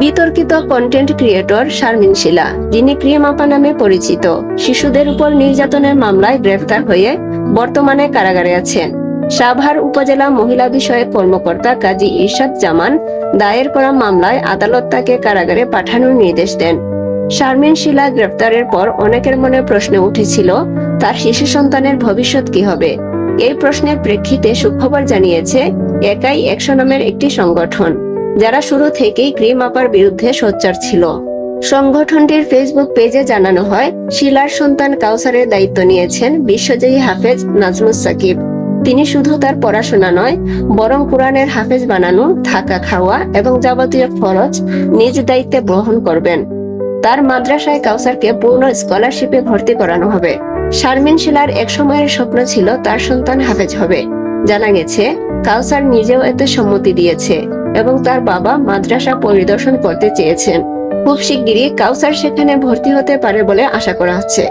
বিতর্কিত content creator Sharmin শিলা, যিনি cream আপা নামে পরিচিত। শিশুদের উপর নির্যাতনের মামলায় গ্রেফতার হয়ে বর্তমানে কারাগারে আছেন। সাভার উপজেলা মহিলা বিষয়ক কর্মকর্তা কাজী ইরশাদ জামান দায়ের করা মামলায় আদালত তাকে কারাগারে পাঠানোর নির্দেশ দেন। শারমিন শিলা গ্রেফতারের পর অনেকের মনে প্রশ্ন উঠেছিল, তার শিশু সন্তানের ভবিষ্যৎ কি হবে? এই প্রশ্নের প্রেক্ষিতে সুখবর জানিয়েছে, একাই একশো নামের একটি সংগঠন। যারা শুরু থেকেই ক্রিম আপার বিরুদ্ধে সোচ্চার ছিল। সংগঠনটির ফেসবুক পেজে জানানো হয়, শিলার সন্তান কাউসারের দায়িত্ব নিয়েছেন বিশ্বজয়ী হাফেজ নাজমুস সাকিব। তিনি শুধু তার পড়াশোনা নয়, বরং কোরআনের হাফেজ বানানো, থাকা খাওয়া এবং যাবতীয় খরচ নিজ দায়িত্বে বহন করবেন। তার মাদ্রাসায় কাউসারকে পূর্ণ স্কলারশিপে ভর্তি করানো হবে। শারমিন শিলার এক সময়ের স্বপ্ন ছিল তার সন্তান হাফেজ হবে। জানা গেছে, কাউসার নিজেও এতে সম্মতি দিয়েছে। এবং তার বাবা মাদ্রাসা পরিদর্শন করতে চেয়েছেন। খুব শিগগিরই কাউসার সেখানে ভর্তি হতে পারে বলে আশা করা হচ্ছে।